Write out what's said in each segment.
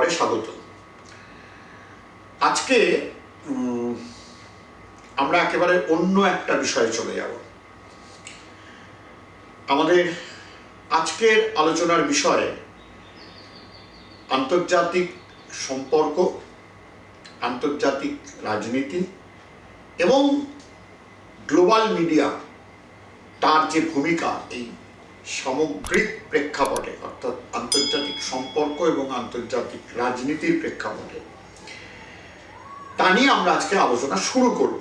আওয়ারে স্বাগত। আজকে আমরা একেবারে অন্য একটা বিষয়ে চলে যাব। আমাদের আজকের আলোচনার বিষয়ে আন্তর্জাতিক সম্পর্ক, আন্তর্জাতিক রাজনীতি এবং গ্লোবাল মিডিয়া তার যে ভূমিকা, এই সামগ্রিক প্রেক্ষাপটে, অর্থাৎ আন্তর্জাতিক সম্পর্ক এবং আন্তর্জাতিক রাজনীতির প্রেক্ষাপটে। তা নিয়ে আমরা আজকে আলোচনা শুরু করব।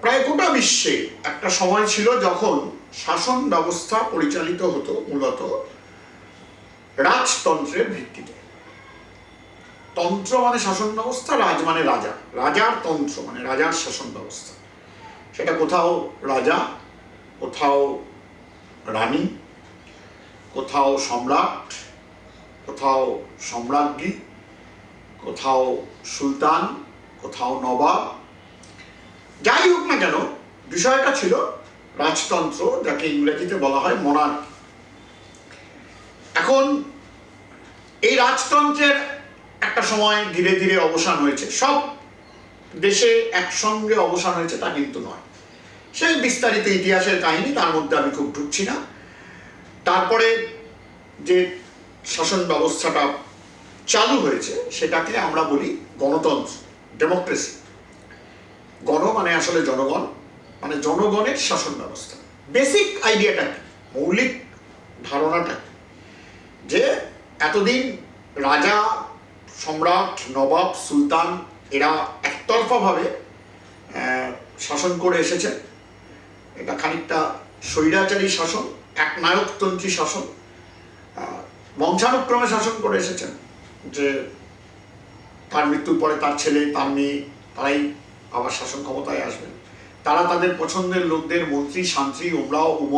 প্রায় গোটা বিশ্বে একটা সময় ছিল যখন শাসন ব্যবস্থা পরিচালিত হতো মূলত রাজতন্ত্রের ভিত্তিতে। তন্ত্র মানে শাসন ব্যবস্থা, রাজ মানে রাজা। রাজার তন্ত্র মানে রাজার শাসন ব্যবস্থা। সেটা কোথাও রাজা, কোথাও রানী, কোথাও সম্রাট কোথাও সম্রাজ্ঞী, কোথাও সুলতান, কোথাও নবাব। যাই হোক না কেন, বিষয়টা ছিল রাজতন্ত্র, যাকে ইংরেজিতে বলা হয় মনার্কি এখন এই রাজতন্ত্রের একটা সময় ধীরে ধীরে অবসান হয়েছে। সব দেশে একসঙ্গে অবসান হয়েছে, তা কিন্তু নয়। সেই বিস্তারিত ইতিহাসের কাহিনী, তার মধ্যে আমি খুব ঢুকছি না। তারপরে যে শাসন ব্যবস্থাটা চালু হয়েছে, সেটাকে আমরা বলি গণতন্ত্র ডেমোক্রেসি গণ মানে আসলে জনগণ মানে জনগণের শাসন ব্যবস্থা। বেসিক আইডিয়াটা কি? মৌলিক ধারণাটা কি? যে এতদিন রাজা, সম্রাট, নবাব, সুলতান, এরা একতরফাভাবে শাসন করে এসেছে এটা খানিকটা স্বৈরাচারী শাসন এক নায়কতন্ত্রী শাসন। বংশানুক্রমে শাসন করে এসেছেন যে তার মৃত্যুর পরে তার ছেলে, তার মেয়ে, তারাই আবার শাসন ক্ষমতায় আসবেন। তারা তাদের পছন্দের লোকদের মন্ত্রী, শান্ত্রী ওমরাও উম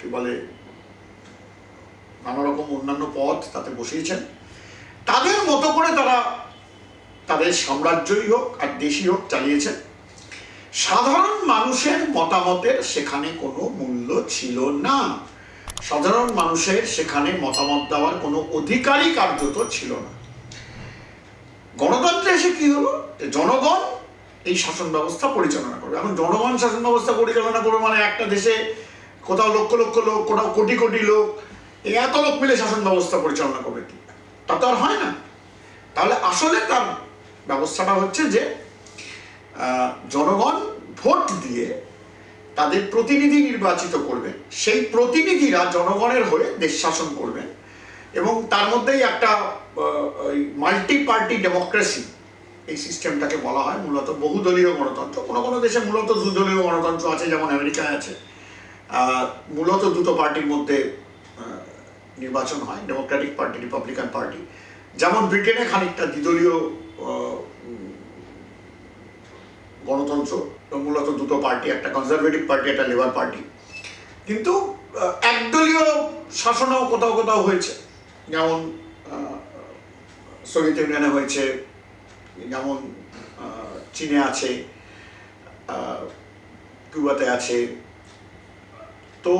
কি বলে, নানা রকম অন্যান্য পদ তাতে বসিয়েছেন। তাদের মতো করে তারা তাদের সাম্রাজ্যই হোক আর দেশই হোক চালিয়েছেন। সাধারণ মানুষের মতামতের সেখানে কোনো মূল্য ছিল না। সাধারণ মানুষের সেখানে মতামত দেওয়ার কোনো অধিকারই কার্যত ছিল না। গণতন্ত্রে এসে কি হলো? জনগণ এই শাসন ব্যবস্থা পরিচালনা করবে। এখন জনগণ শাসন ব্যবস্থা পরিচালনা করবে মানে একটা দেশে কোথাও লক্ষ লক্ষ লোক, কোথাও কোটি কোটি লোক এত লোক মিলে শাসন ব্যবস্থা পরিচালনা করবে কি? তা তো আর হয় না। তাহলে আসলে তার ব্যবস্থাটা হচ্ছে যে জনগণ ভোট দিয়ে তাদের প্রতিনিধি নির্বাচিত করবে। সেই প্রতিনিধিরা জনগণের হয়ে দেশ শাসন করবেন এবং তার মধ্যেই একটা মাল্টি পার্টি ডেমোক্রেসি এই সিস্টেমটাকে বলা হয়। মূলত বহুদলীয় গণতন্ত্র। কোনো কোনো দেশে মূলত দুদলীয় গণতন্ত্র আছে, যেমন আমেরিকায় আছে। মূলত দুটো পার্টির মধ্যে নির্বাচন হয় ডেমোক্রেটিক পার্টি, রিপাবলিকান পার্টি। যেমন ব্রিটেনে খানিকটা দ্বিদলীয় গণতন্ত্র। মূলত দুটো পার্টি, একটা কনজারভেটিভ পার্টি, একটা লেবার পার্টি। কিন্তু একদলীয় শাসনও কোথাও কোথাও হয়েছে। যেমন সোভিয়েত ইউনিয়নে হয়েছে, যেমন চীনে আছে কিউবাতে আছে, তো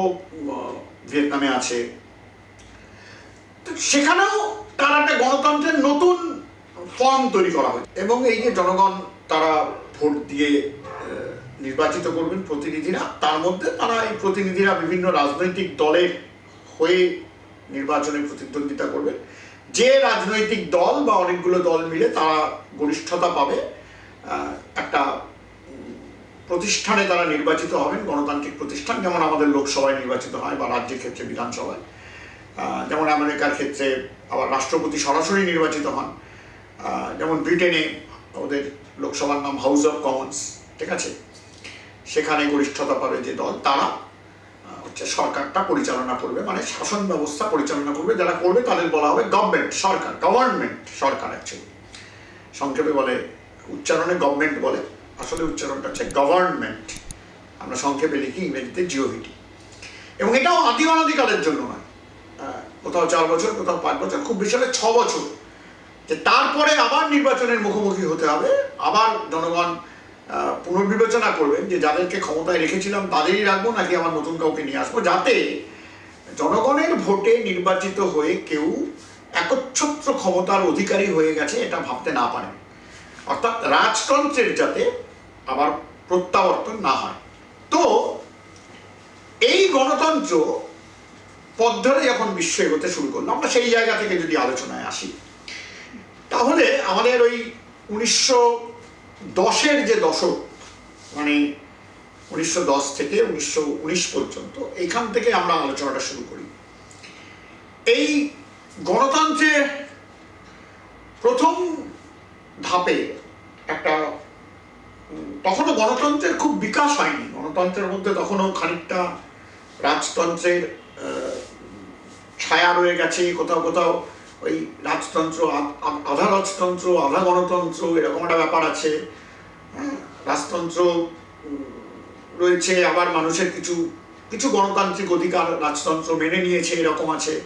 ভিয়েতনামে আছে। তো সেখানেও তারা একটা গণতন্ত্রের নতুন ফর্ম তৈরি করা হয়েছে। এবং এই যে জনগণ, তারা ভোট দিয়ে নির্বাচিত করবেন প্রতিনিধিরা। তার মধ্যে তারা এই প্রতিনিধিরা বিভিন্ন রাজনৈতিক দলের হয়ে নির্বাচনে প্রতিদ্বন্দ্বিতা করবে। যে রাজনৈতিক দল বা অনেকগুলো দল মিলে তারা গরিষ্ঠতা পাবে একটা প্রতিষ্ঠানে তারা নির্বাচিত হবেন, গণতান্ত্রিক প্রতিষ্ঠান, যেমন আমাদের লোকসভায় নির্বাচিত হয় বা রাজ্যের ক্ষেত্রে বিধানসভায়। যেমন আমেরিকার ক্ষেত্রে আবার রাষ্ট্রপতি সরাসরি নির্বাচিত হন। যেমন ব্রিটেনে ওদের লোকসভার নাম হাউস অফ কমন্স ঠিক আছে? সেখানে গরিষ্ঠতা পাবে যে দল, তারা হচ্ছে সরকারটা পরিচালনা করবে মানে শাসন ব্যবস্থা পরিচালনা করবে, যারা করবে তাদের বলা হবে গভর্নমেন্ট সরকার গভর্নমেন্ট সরকার অ্যাকচুয়ালি সংক্ষেপে বলে, উচ্চারণে গভর্নমেন্ট বলে, আসলে উচ্চারণটা হচ্ছে গভর্নমেন্ট আমরা সংক্ষেপে লিখি ইংরেজিতে জিওভিটি এবং এটাও আদি অনাদিকালের জন্য নয়। কোথাও চার বছর, কোথাও পাঁচ বছর, খুব বেশি হলে ছ বছর। যে তারপরে আবার নির্বাচনের মুখোমুখি হতে হবে, আবার জনগণ পুনর্বিবেচনা করবেন যে যাদেরকে ক্ষমতায় রেখেছিলাম তাদেরই রাখব নাকি আমার নতুন কাউকে নিয়ে আসব, যাতে জনগণের ভোটে নির্বাচিত হয়ে কেউ একচ্ছত্র ক্ষমতার অধিকারী হয়ে গেছে এটা ভাবতে না পারে। অর্থাৎ রাজতন্ত্রের যাতে আবার প্রত্যাবর্তন না হয়। তো এই গণতন্ত্র পথ ধরে যখন বিশ্ব এগোতে শুরু করল, আমরা সেই জায়গা থেকে যদি আলোচনায় আসি তাহলে আমাদের ওই উনিশশো দশের যে দশক মানে উনিশশো দশ থেকে উনিশশো উনিশ পর্যন্ত, এইখান থেকে আমরা আলোচনাটা শুরু করি। এই গণতন্ত্রের প্রথম ধাপে একটা তখনও গণতন্ত্রের খুব বিকাশ হয়নি। গণতন্ত্রের মধ্যে তখনও খানিকটা রাজতন্ত্রের ছায়া রয়ে গেছে কোথাও কোথাও। ওই রাজতন্ত্র আধা রাজতন্ত্র আধা গণতন্ত্র এরকম একটা ব্যাপার আছে। হ্যাঁ, রাজতন্ত্র রয়েছে আবার মানুষের কিছু কিছু গণতান্ত্রিক অধিকার রাজতন্ত্র মেনে নিয়েছে এরকম আছে।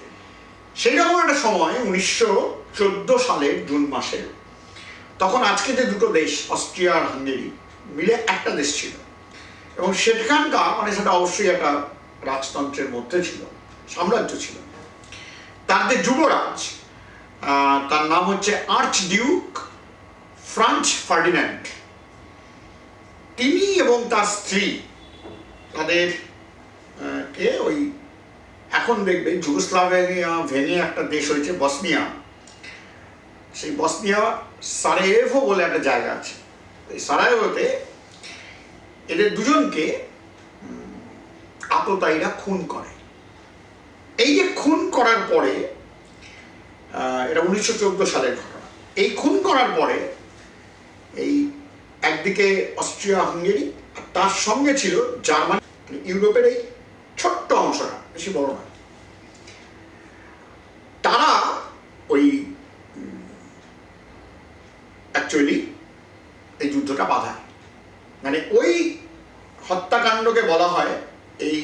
সেই রকম একটা সময় উনিশশো চোদ্দ সালের জুন মাসে তখন আজকে যে দুটো দেশ অস্ট্রিয়া আর হাঙ্গেরি মিলে একটা দেশ ছিল। এবং সেখানকার মানে সেটা অবশ্যই একটা রাজতন্ত্রের মধ্যে ছিল সাম্রাজ্য ছিল। তার যে যুবরাজ তার নাম হচ্ছে আর্চ ডিউক ফ্রান্স ফার্ডিন্যান্ড তিনি এবং তার স্ত্রী, তাদের কে ওই, এখন দেখবে যুগোস্লাভিয়া ভেঙে একটা দেশ হয়েছে, বসনিয়া। সেই বসনিয়া সারায়েভো বলে একটা জায়গা আছে। এই সারায়েভোতে এদের দুজনকে আততায়ীরা খুন করে। এই যে খুন করার পরে এটা উনিশশো চোদ্দ সালের ঘটনা। এই খুন করার পরে এই একদিকে অস্ট্রিয়া, হাঙ্গেরি, আর তার সঙ্গে ছিল জার্মানি মানে ইউরোপের এই ছোট্ট অংশটা, বেশি বড় না। তারা ওই অ্যাকচুয়ালি এই যুদ্ধটা বাধায়। মানে ওই হত্যাকাণ্ডকে বলা হয় এই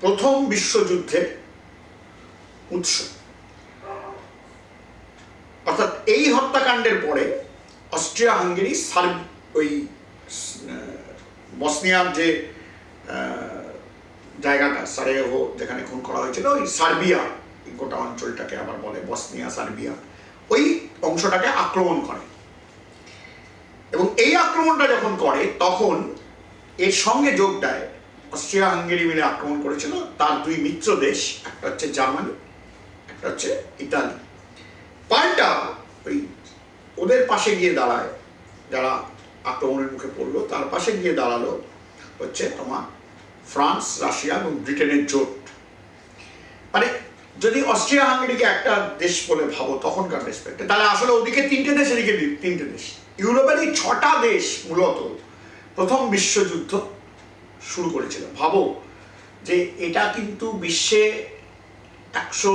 প্রথম বিশ্বযুদ্ধের উৎস। অর্থাৎ এই হত্যাকাণ্ডের পরে অস্ট্রিয়া হাঙ্গেরি সার ওই বসনিয়ার যে জায়গাটা, সারেহো, যেখানে খুন করা হয়েছিল, ওই সার্বিয়া, গোটা অঞ্চলটাকে আবার বলে বসনিয়া, সার্বিয়া, ওই অংশটাকে আক্রমণ করে। এবং এই আক্রমণটা যখন করে, তখন এর সঙ্গে যোগ দেয় অস্ট্রিয়া হাঙ্গেরি মিলে আক্রমণ করেছিল, তার দুই মিত্র দেশ, একটা হচ্ছে জার্মানি হচ্ছে ইতালি। পাল্টা ওই ওদের পাশে গিয়ে দাঁড়ায়, যারা আক্রমণের মুখে পড়ল, তার পাশে গিয়ে দাঁড়াল হচ্ছে তোমার ফ্রান্স, রাশিয়া এবং ব্রিটেনের জোট। মানে যদি অস্ট্রিয়া হাঙ্গেরিকে একটা দেশ বলে ভাবো, তখনকার রেসপেক্টে তাহলে আসলে ওদিকে তিনটে দেশ, এদিকে তিনটে দেশ। ইউরোপের এই ছটা দেশ মূলত প্রথম বিশ্বযুদ্ধ শুরু করেছিল। ভাবো যে এটা কিন্তু বিশ্বে একশো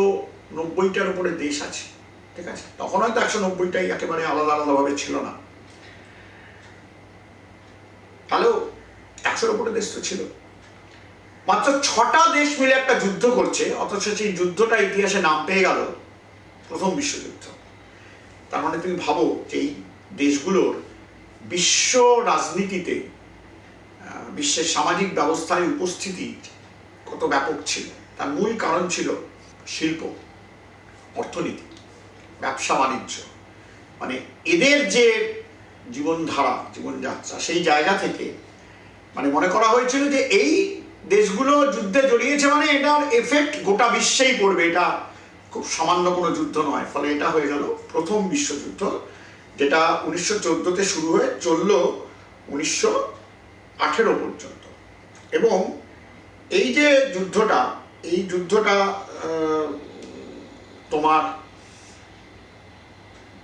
নব্বইটার উপরে দেশ আছে, ঠিক আছে? তখন হয়তো একশো নব্বইটাই একেবারে আলাদা আলাদাভাবে ছিল না। তাহলেও একশোর উপরে দেশ তো ছিল। মাত্র ছটা দেশ মিলে একটা যুদ্ধ করছে, অথচ সেই যুদ্ধটা ইতিহাসে নাম পেয়ে গেল প্রথম বিশ্বযুদ্ধ। তার মানে তুমি ভাবো যে এই দেশগুলোর বিশ্ব রাজনীতিতে বিশ্বের সামাজিক ব্যবস্থায় উপস্থিতি কত ব্যাপক ছিল। তার মূল কারণ ছিল শিল্প। অর্থনীতি, ব্যবসা বাণিজ্য মানে এদের যে জীবনধারা, জীবনযাত্রা, সেই জায়গা থেকে মানে মনে করা হয়েছিল যে এই দেশগুলো যুদ্ধে জড়িয়েছে মানে এটার এফেক্ট গোটা বিশ্বেই পড়বে। এটা খুব সামান্য কোনো যুদ্ধ নয়, ফলে এটা হয়ে গেল প্রথম বিশ্বযুদ্ধ, যেটা উনিশশো চোদ্দোতে শুরু হয়ে চলল উনিশশো আঠেরো পর্যন্ত। এবং এই যে যুদ্ধটা, এই যুদ্ধটা তোমার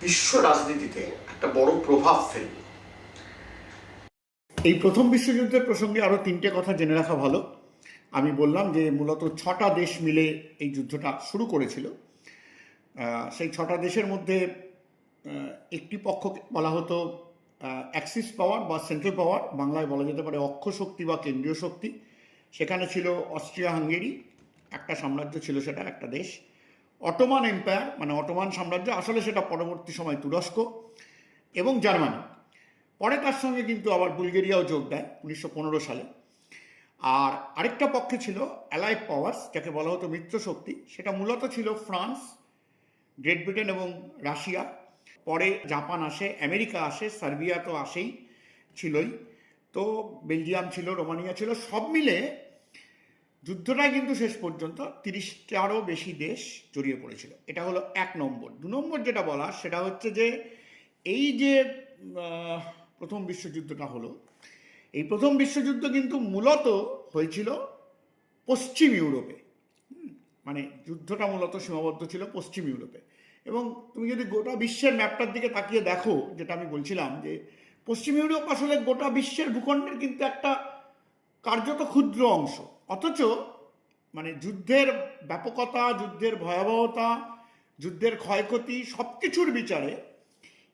বিশ্ব রাজনীতিতে একটা বড় প্রভাব ফেলবে এই প্রথম বিশ্বযুদ্ধের প্রসঙ্গে আরও তিনটে কথা জেনে রাখা ভালো। আমি বললাম যে মূলত ছটা দেশ মিলে এই যুদ্ধটা শুরু করেছিল। সেই ছটা দেশের মধ্যে একটি পক্ষকে বলা হতো অ্যাক্সিস পাওয়ার বা সেন্ট্রাল পাওয়ার, বাংলায় বলা যেতে পারে অক্ষ শক্তি বা কেন্দ্রীয় শক্তি। সেখানে ছিল অস্ট্রিয়া হাঙ্গেরি একটা সাম্রাজ্য ছিল সেটা একটা দেশ। অটোমান এম্পায়ার মানে অটোমান সাম্রাজ্য, আসলে সেটা পরবর্তী সময় তুরস্ক এবং জার্মানি। পরে তার সঙ্গে কিন্তু আবার বুলগেরিয়াও যোগ দেয় উনিশশো পনেরো সালে। আর আরেকটা পক্ষে ছিল অ্যালাইড পাওয়ার্স যাকে বলা হতো মিত্র শক্তি। সেটা মূলত ছিল ফ্রান্স, গ্রেট ব্রিটেন এবং রাশিয়া। পরে জাপান আসে, আমেরিকা আসে, সার্বিয়া তো আসেই ছিলই। তো বেলজিয়াম ছিল, রোমানিয়া ছিল, সব মিলে যুদ্ধটাই কিন্তু শেষ পর্যন্ত তিরিশটারও বেশি দেশ জড়িয়ে পড়েছিল। এটা হলো এক নম্বর। দু নম্বর যেটা বলা সেটা হচ্ছে যে এই যে প্রথম বিশ্বযুদ্ধটা হলো, এই প্রথম বিশ্বযুদ্ধ কিন্তু মূলত হয়েছিল পশ্চিম ইউরোপে। মানে যুদ্ধটা মূলত সীমাবদ্ধ ছিল পশ্চিম ইউরোপে। এবং তুমি যদি গোটা বিশ্বের ম্যাপটার দিকে তাকিয়ে দেখো, যেটা আমি বলছিলাম যে পশ্চিম ইউরোপ আসলে গোটা বিশ্বের ভূখণ্ডের কিন্তু একটা কার্যত ক্ষুদ্র অংশ। অথচ মানে যুদ্ধের ব্যাপকতা, যুদ্ধের ভয়াবহতা, যুদ্ধের ক্ষয়ক্ষতি সব কিছুর বিচারে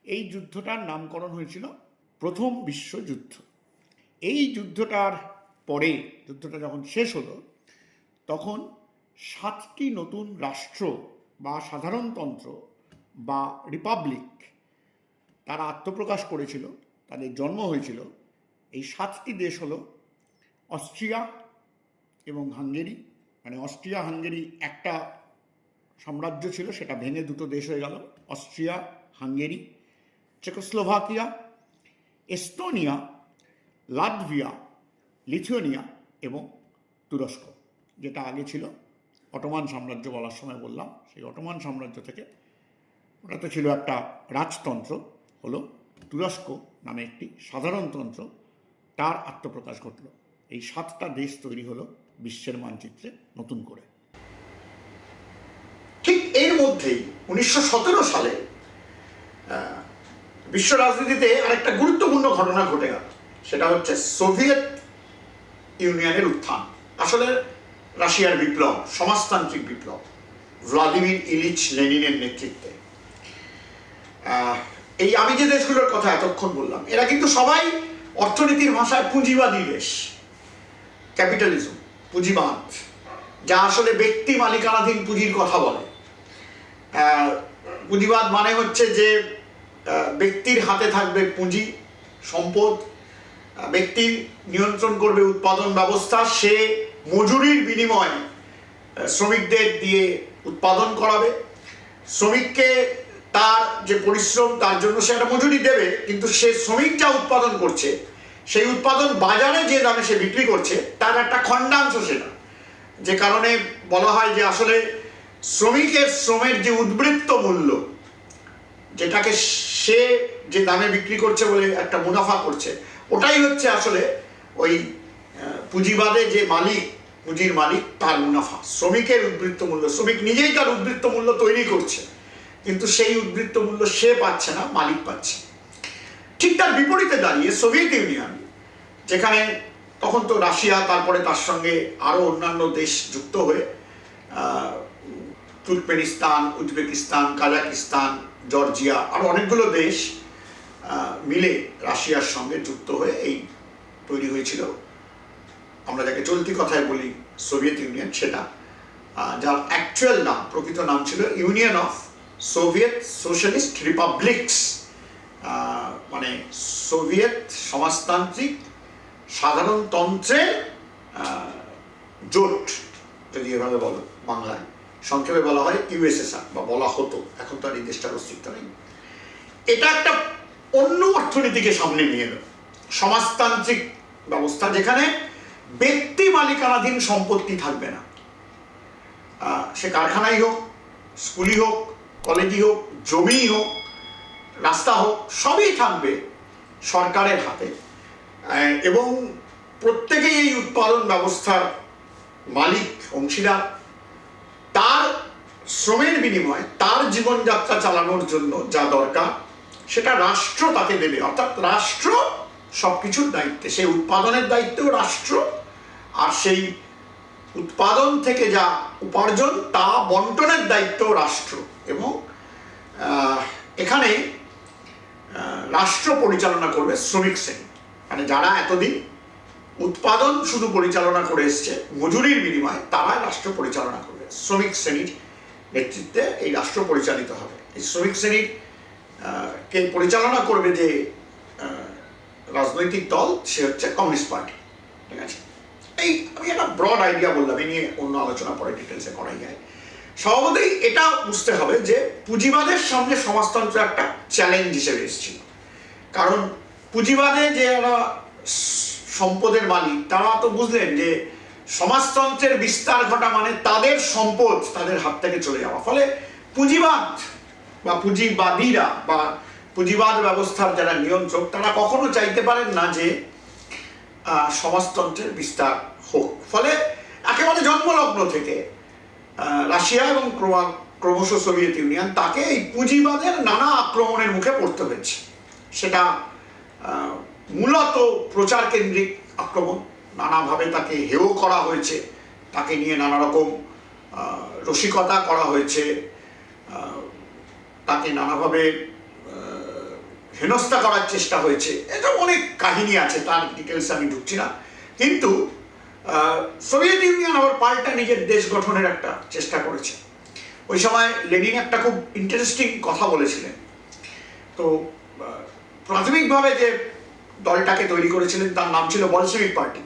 এই যুদ্ধটার নামকরণ হয়েছিল প্রথম বিশ্বযুদ্ধ। এই যুদ্ধটার পরে, যুদ্ধটা যখন শেষ হলো, তখন সাতটি নতুন রাষ্ট্র বা সাধারণতন্ত্র বা রিপাবলিক তারা আত্মপ্রকাশ করেছিল, তাদের জন্ম হয়েছিল। এই সাতটি দেশ হলো অস্ট্রিয়া এবং হাঙ্গেরি। মানে অস্ট্রিয়া, হাঙ্গেরি একটা সাম্রাজ্য ছিল, সেটা ভেঙে দুটো দেশ হয়ে গেল। Austria, Hungary, Czechoslovakia, Estonia, Latvia, Lithuania এবং তুরস্ক, যেটা আগে ছিল অটোমান সাম্রাজ্য বলার সময় বললাম। সেই অটোমান সাম্রাজ্য থেকে ওটাতে ছিল একটা রাজতন্ত্র, হলো তুরস্ক নামে একটি সাধারণতন্ত্র তার আত্মপ্রকাশ ঘটল। এই সাতটা দেশ তৈরি হলো বিশ্বের মানচিত্রে নতুন করে। ঠিক এর মধ্যেই উনিশশো সতেরো সালে বিশ্ব রাজনীতিতে আরেকটা গুরুত্বপূর্ণ ঘটনা ঘটে গেল। সেটা হচ্ছে সোভিয়েত ইউনিয়নের উত্থান। আসলে রাশিয়ার বিপ্লব, সমাজতান্ত্রিক বিপ্লব, ভ্লাদিমির ইলিচ লেনিনের নেতৃত্বে। এই আমি যে দেশগুলোর কথা এতক্ষণ বললাম, এরা কিন্তু সবাই অর্থনীতির ভাষায় পুঁজিবাদী দেশ। ক্যাপিটালিজম, পুঁজিবাদ, যা আসলে ব্যক্তি মালিকানাধীন পুঁজির কথা বলে। পুঁজিবাদ মানে হচ্ছে যে ব্যক্তির হাতে থাকবে পুঁজি, সম্পদ ব্যক্তি নিয়ন্ত্রণ করবে উৎপাদন ব্যবস্থা, সে মজুরির বিনিময়ে শ্রমিকদের দিয়ে উৎপাদন করাবে। শ্রমিককে তার যে পরিশ্রম, তার জন্য সে একটা মজুরি দেবে, কিন্তু সে শ্রমিক যা উৎপাদন করছে সেই উৎপাদন বাজারে যে দামে সে বিক্রি করছে, তার একটা খণ্ডাংশ সেটা যে কারণে বলা হয় যে আসলে শ্রমিকের শ্রমের যে উদ্বৃত্ত মূল্য, যেটাকে সে যে দামে বিক্রি করছে বলে একটা মুনাফা করছে, ওটাই হচ্ছে আসলে ওই পুঁজিবাদে যে মালিক, পুঁজির মালিক, তার মুনাফা। শ্রমিকের উদ্বৃত্ত মূল্য, শ্রমিক নিজেই তার উদ্বৃত্ত মূল্য তৈরি করছে, কিন্তু সেই উদ্বৃত্ত মূল্য সে পাচ্ছে না, মালিক পাচ্ছে। ঠিক তার বিপরীতে দাঁড়িয়ে সোভিয়েত ইউনিয়ন, যেখানে তখন তো রাশিয়া, তারপরে তার সঙ্গে আরও অন্যান্য দেশ যুক্ত হয়ে তুর্কমেনিস্তান, উজবেকিস্তান, কাজাকিস্তান, জর্জিয়া আরও অনেকগুলো দেশ মিলে রাশিয়ার সঙ্গে যুক্ত হয়ে এই তৈরি হয়েছিল। আমরা যাকে চলতি কথায় বলি সোভিয়েত ইউনিয়ন, সেটা যার অ্যাকচুয়াল নাম, প্রকৃত নাম ছিল Union of Soviet Socialist Republics মানে সোভিয়েত সমাজতান্ত্রিক সাধারণতন্ত্রের জোট, যদি এভাবে বলো, বাংলায়। সংক্ষেপে বলা হয় ইউএসএসআর বা বলা হতো। এখন তো আর এই দেশটার অস্তিত্ব নেই। এটা একটা অন্য অর্থনীতিকে সামনে নিয়ে এলো। সমাজতান্ত্রিক ব্যবস্থা যেখানে ব্যক্তি মালিকানাধীন সম্পত্তি থাকবে না। সে কারখানাই হোক, স্কুলই হোক, কলেজই হোক, জমিই হোক রাস্তা হোক, সবই থাকবে সরকারের হাতে। এবং প্রত্যেকেই এই উৎপাদন ব্যবস্থার মালিক, অংশীদার। তার শ্রমের বিনিময়ে, তার জীবনযাত্রা চালানোর জন্য যা দরকার, সেটা রাষ্ট্র তাকে দেবে। অর্থাৎ রাষ্ট্র সব কিছুর দায়িত্বে, সেই উৎপাদনের দায়িত্বও রাষ্ট্র। আর সেই উৎপাদন থেকে যা উপার্জন, তা বন্টনের দায়িত্ব রাষ্ট্র। এবং এখানে রাষ্ট্র পরিচালনা করবে শ্রমিক শ্রেণি মানে যারা এতদিন উৎপাদন শুধু পরিচালনা করে এসছে, মজুরির বিনিময়ে তারাই রাষ্ট্র পরিচালনা করবে। শ্রমিক শ্রেণির নেতৃত্বে এই রাষ্ট্র পরিচালিত হবে। এই শ্রমিক শ্রেণির কে পরিচালনা করবে যে রাজনৈতিক দল, সে হচ্ছে কমিউনিস্ট পার্টি। ঠিক আছে? এই, আমি একটা ব্রড আইডিয়া বললাম এই নিয়ে অন্য আলোচনা পরে ডিটেলসে করাই যায়। স্বভাবতই এটা বুঝতে হবে যে পুঁজিবাদের সঙ্গে সমাজতন্ত্র একটা চ্যালেঞ্জ হিসেবে এসেছিল। কারণ পুঁজিবাদে যে ওরা সম্পদের মালিক, তারা তো বুঝলেন যে সমাজতন্ত্রের বিস্তার ঘটা মানে তাদের সম্পদ তাদের হাত থেকে চলে যাওয়া। ফলে পুঁজিবাদ বা পুঁজিবাদীরা বা পুঁজিবাদ ব্যবস্থার যারা নিয়ন্ত্রক, তারা কখনো চাইতে পারেন না যে সমাজতন্ত্রের বিস্তার হোক। ফলে একেবারে জন্মলগ্ন থেকে রাশিয়া এবং ক্রমা- ক্রমশ সোভিয়েত ইউনিয়ন তাকে এই পুঁজিবাদের নানা আক্রমণের মুখে পড়তে হয়েছে। সেটা মূলত প্রচার কেন্দ্রিক আক্রমণ। নানাভাবে তাকে হেয় করা হয়েছে। তাকে নিয়ে নানা রকম রসিকতা করা হয়েছে। তাকে নানাভাবে হেনস্থা করার চেষ্টা হয়েছে। এটা অনেক কাহিনী আছে, তার ডিটেলস আমি ঢুকছি না। কিন্তু সোভিয়েত ইউনিয়ন আবার পাল্টা নিজের দেশ গঠনের একটা চেষ্টা করেছে। ওই সময় লেনিন একটা খুব ইন্টারেস্টিং কথা বলেছিলেন। তো প্রাথমিকভাবে যে দলটাকে তৈরি করেছিলেন তার নাম ছিল বলসেভিক পার্টি।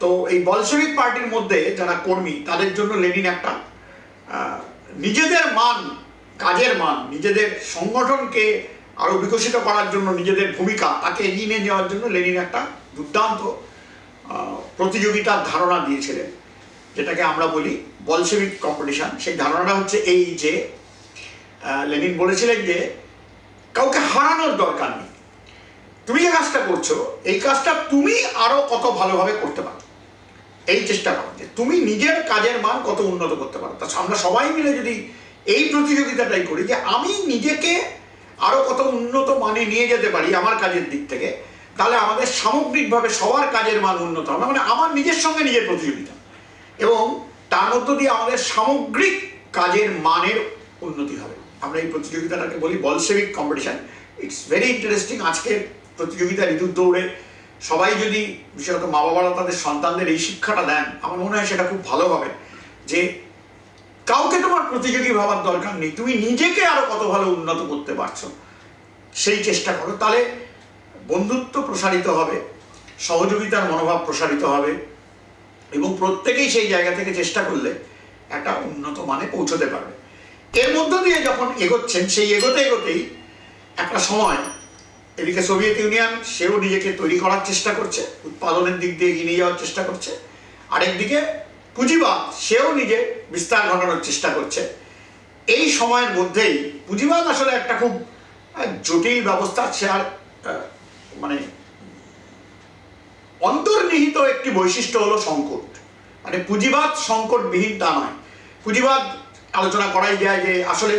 তো এই বলসেভিক পার্টির মধ্যে যারা কর্মী, তাদের জন্য লেনিন একটা নিজেদের মান, কাজের মান, নিজেদের সংগঠনকে আরও বিকশিত করার জন্য নিজেদের ভূমিকা, তাকে এগিয়ে নিয়ে যাওয়ার জন্য লেনিন একটা দুর্দান্ত প্রতিযোগিতার ধারণা দিয়েছিলেন, যেটাকে আমরা বলি বলসেভিক কম্পিটিশন। সেই ধারণাটা হচ্ছে এই যে লেনিন বলেছিলেন যে, কাউকে হারানোর দরকার নেই। তুমি যে কাজটা করছ, এই কাজটা তুমি আরও কত ভালোভাবে করতে পারো। এই চেষ্টা করো যে তুমি নিজের কাজের মান কত উন্নত করতে পারো। তা আমরা সবাই মিলে যদি এই প্রতিযোগিতাটাই করি যে আমি নিজেকে আরও কত উন্নত মানে নিয়ে যেতে পারি আমার কাজের দিক থেকে তাহলে আমাদের সামগ্রিকভাবে সবার কাজের মান উন্নত হবে। মানে আমার নিজের সঙ্গে নিজের প্রতিযোগিতা। এবং তার মধ্য দিয়ে আমাদের সামগ্রিক কাজের মানের উন্নতি হবে। আমরা এই প্রতিযোগিতাটাকে বলি Bolshevik competition. It's very interesting আজকের প্রতিযোগিতা ঋতুর দৌড়ে সবাই যদি বিশেষত মা বাবারা তাদের সন্তানদের এই শিক্ষাটা দেন, আমার মনে হয় সেটা খুব ভালো হবে যে কাউকে তোমার প্রতিযোগী ভাবার দরকার নেই। তুমি নিজেকে আরও কত ভালো উন্নত করতে পারছ, সেই চেষ্টা করো। তাহলে বন্ধুত্ব প্রসারিত হবে, সহযোগিতার মনোভাব প্রসারিত হবে এবং প্রত্যেকেই সেই জায়গা থেকে চেষ্টা করলে একটা উন্নত মানে পৌঁছতে পারবে। এর মধ্য দিয়ে যখন এগোচ্ছেন, সেই এগোতে এগোতেই একটা সময় এদিকে সোভিয়েত ইউনিয়ন, সেও নিজেকে তৈরি করার চেষ্টা করছে, উৎপাদনের দিক দিয়ে এগিয়ে যাওয়ার চেষ্টা করছে। আরেকদিকে পুঁজিবাদ, সেও নিজে বিস্তার ঘটানোর চেষ্টা করছে। এই সময়ের মধ্যেই পুঁজিবাদ আসলে একটা খুব জটিল ব্যবস্থা সে আর মানে অন্তর্নিহিত একটি বৈশিষ্ট্য হলো সংকট। মানে পুঁজিবাদ সংকটবিহীন তা নয়। পুঁজিবাদ আলোচনা করাই যায় যে আসলে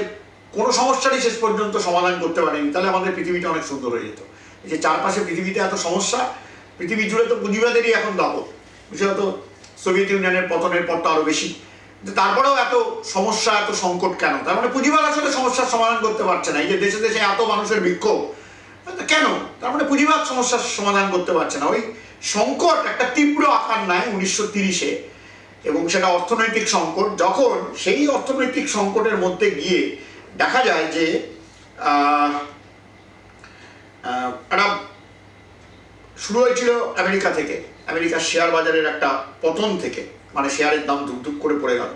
কোনো সমস্যারই শেষ পর্যন্ত সমাধান করতে পারেনি, তাহলে আমাদের পৃথিবীটা অনেক সুন্দর হয়ে যেত। এই যে চারপাশে পৃথিবীতে এত সমস্যা, পৃথিবী জুড়ে তো পুঁজিবাদেরই এখন দাপট। বিশেষত সোভিয়েত ইউনিয়নের পতনের পর তো আরও বেশি। তারপরেও এত সমস্যা, এত সংকট কেন? তার মানে পুঁজিবাদ আসলে সমস্যার সমাধান করতে পারছে না। এই যে দেশে দেশে এত মানুষের বিক্ষোভ কেন? তার মানে পুঁজিবাদ সমস্যার সমাধান করতে পারছে না। ওই সংকট একটা তীব্র আকার নেয় উনিশশো তিরিশে। এবং সেটা অর্থনৈতিক সংকট। যখন সেই অর্থনৈতিক সংকটের মধ্যে গিয়ে দেখা যায় যে একটা শুরু হয়েছিল আমেরিকা থেকে। আমেরিকার শেয়ার বাজারের একটা পতন থেকে। মানে শেয়ারের দাম ধুপ করে পড়ে গেল।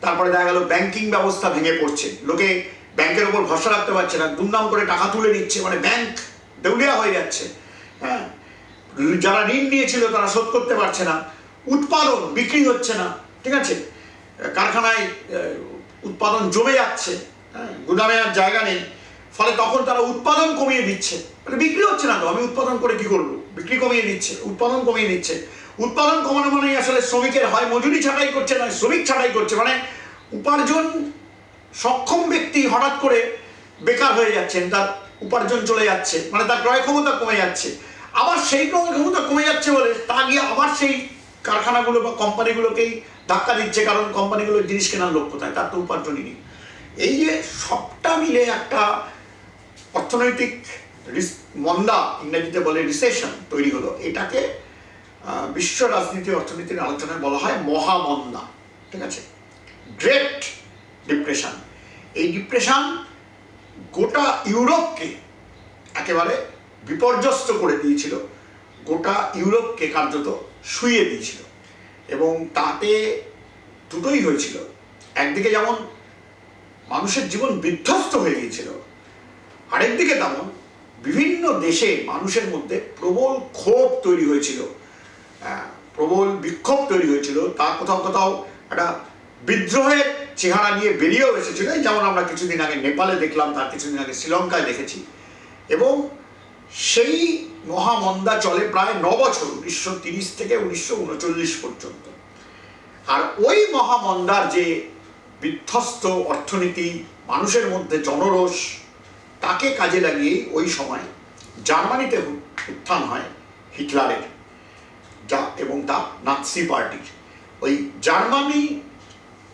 তারপরে দেখা গেল ব্যাংকিং ব্যবস্থা ভেঙে পড়ছে। লোকে ব্যাংকের উপর ভরসা রাখতে পারছে না, দুমদাম করে টাকা তুলে নিচ্ছে মানে ব্যাংক দেউলিয়া হয়ে যাচ্ছে। হ্যাঁ? যারা ঋণ নিয়েছিল তারা শোধ করতে পারছে না, উৎপাদন, বিক্রি হচ্ছে না, ঠিক আছে? কারখানায় উৎপাদন জমে যাচ্ছে হ্যাঁ? গুদামে আর জায়গা নেই, ফলে তখন তারা উৎপাদন কমিয়ে দিচ্ছে। মানে বিক্রি হচ্ছে না তো, আমি উৎপাদন করে কি করব? বিক্রি কমিয়ে দিচ্ছে, উৎপাদন কমিয়ে দিচ্ছে। উৎপাদন কমানো মানেই আসলে শ্রমিকের হয়, মজুরি ছাঁটাই করছে না শ্রমিক ছাঁটাই করছে মানে উপার্জন সক্ষম ব্যক্তি হঠাৎ করে বেকার হয়ে যাচ্ছেন, তার উপার্জন চলে যাচ্ছে মানে তার ক্রয় ক্ষমতা কমে যাচ্ছে। আবার সেই ক্রয় ক্ষমতা কমে যাচ্ছে বলে তা গিয়ে আবার সেই কারখানাগুলো বা কোম্পানিগুলোকেই ধাক্কা দিচ্ছে, কারণ কোম্পানিগুলোর জিনিস কেনার লোক কোথায় তার তো উপার্জনই নেই। এই যে সবটা মিলে একটা অর্থনৈতিক মন্দা, ইংরেজিতে বলে রিসেশন তৈরি হলো। এটাকে বিশ্ব রাজনীতি অর্থনীতির আলোচনায় বলা হয় মহামন্দা, ঠিক আছে? গ্রেট ডিপ্রেশন এই ডিপ্রেশন গোটা ইউরোপকে একেবারে বিপর্যস্ত করে দিয়েছিল। গোটা ইউরোপকে কার্যত শুইয়ে দিয়েছিল। এবং তাতে দুটোই হয়েছিল। একদিকে যেমন মানুষের জীবন বিধ্বস্ত হয়ে গিয়েছিল, আরেকদিকে তেমন বিভিন্ন দেশে মানুষের মধ্যে প্রবল ক্ষোভ তৈরি হয়েছিল প্রবল বিক্ষোভ তৈরি হয়েছিল। তা কোথাও কোথাও একটা বিদ্রোহের চেহারা নিয়ে বেরিয়েও এসেছিল। যেমন আমরা কিছুদিন আগে নেপালে দেখলাম, তার কিছুদিন আগে শ্রীলঙ্কায় দেখেছি। এবং সেই মহামন্দা চলে প্রায় ন বছর, উনিশশো তিরিশ থেকে উনিশশো উনচল্লিশ পর্যন্ত। আর ওই মহামন্দার যে বিধ্বস্ত অর্থনীতি, মানুষের মধ্যে জনরোষ, তাকে কাজে লাগিয়ে ওই সময় জার্মানিতে উত্থান হয় হিটলারের। যা এবং তা নাৎসি পার্টির। ওই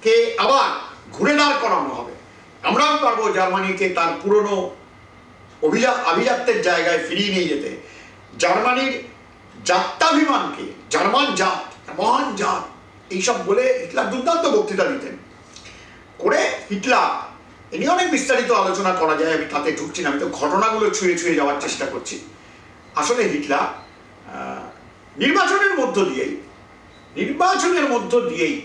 জার্মানিকে আবার ঘুরে দাঁড় করানো হবে। আমরাও পারব জার্মানিকে তার পুরনো অভিজা আভিজাত্যের জায়গায় ফিরিয়ে নিয়ে যেতে। জার্মানির জাত্যাভিমানকে, জার্মান জাত, মহান জাত, এইসব বলে হিটলার দুর্দান্ত বক্তৃতা দিতেন। করে হিটলার, এ নিয়ে অনেক বিস্তারিত আলোচনা করা যায়, আমি তাতে ঢুকছি না, আমি তো ঘটনাগুলো ছুঁয়ে ছুঁয়ে যাওয়ার চেষ্টা করছি। আসলে হিটলার নির্বাচনের মধ্য দিয়েই, নির্বাচনের মধ্য দিয়েই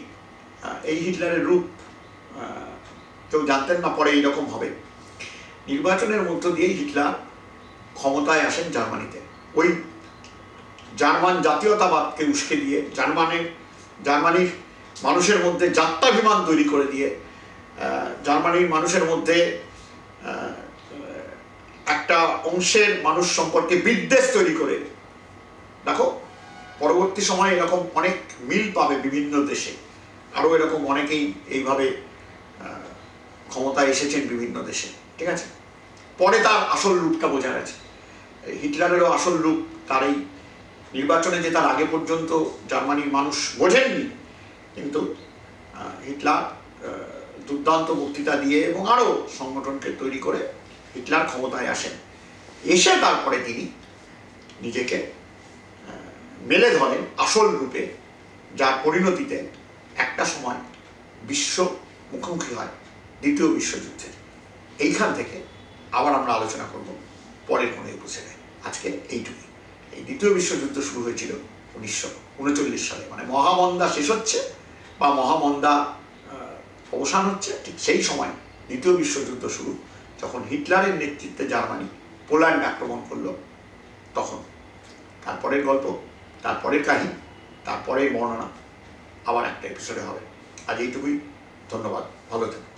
এই হিটলারের রূপ কেউ জানতেন না পরে এইরকম হবে। নির্বাচনের মধ্য দিয়েই হিটলার ক্ষমতায় আসেন জার্মানিতে। ওই জার্মান জাতীয়তাবাদকে উস্কে দিয়ে জার্মানের জার্মানির মানুষের মধ্যে জাত্যাভিমান তৈরি করে দিয়ে জার্মানির মানুষের মধ্যে একটা অংশের মানুষ সম্পর্কে বিদ্বেষ তৈরি করে। দেখো, পরবর্তী সময়ে এরকম অনেক মিল পাবে বিভিন্ন দেশে। আরও এরকম অনেকেই এইভাবে ক্ষমতায় এসেছেন বিভিন্ন দেশে, ঠিক আছে? পরে তার আসল রূপটা বোঝা গেছে। হিটলারেরও আসল রূপ তার এই নির্বাচনে যে তার আগে পর্যন্ত জার্মানির মানুষ বোঝেননি, কিন্তু হিটলার দুর্দান্ত বক্তৃতা দিয়ে এবং আরও সংগঠনকে তৈরি করে হিটলার ক্ষমতায় আসেন। এসে তারপরে তিনি নিজেকে মেলে ধরেন আসল রূপে, যার পরিণতিতে একটা সময় বিশ্ব মুখোমুখি হয় দ্বিতীয় বিশ্বযুদ্ধের এইখান থেকে আবার আমরা আলোচনা করব, পরের কোনো এপিসোডে আজকে এইটুকুই। এই দ্বিতীয় বিশ্বযুদ্ধ শুরু হয়েছিল উনিশশো উনচল্লিশ সালে। মানে মহামন্দা শেষ হচ্ছে বা মহামন্দা অবসান হচ্ছে, ঠিক সেই সময় দ্বিতীয় বিশ্বযুদ্ধ শুরু। যখন হিটলারের নেতৃত্বে জার্মানি পোল্যান্ড আক্রমণ করল, তখন। তারপরের গল্প, তারপরের কাহিনী, তারপরের বর্ণনা। আবার একটা এপিসোডে হবে। আজ এইটুকুই। ধন্যবাদ। ভালো থাকুন।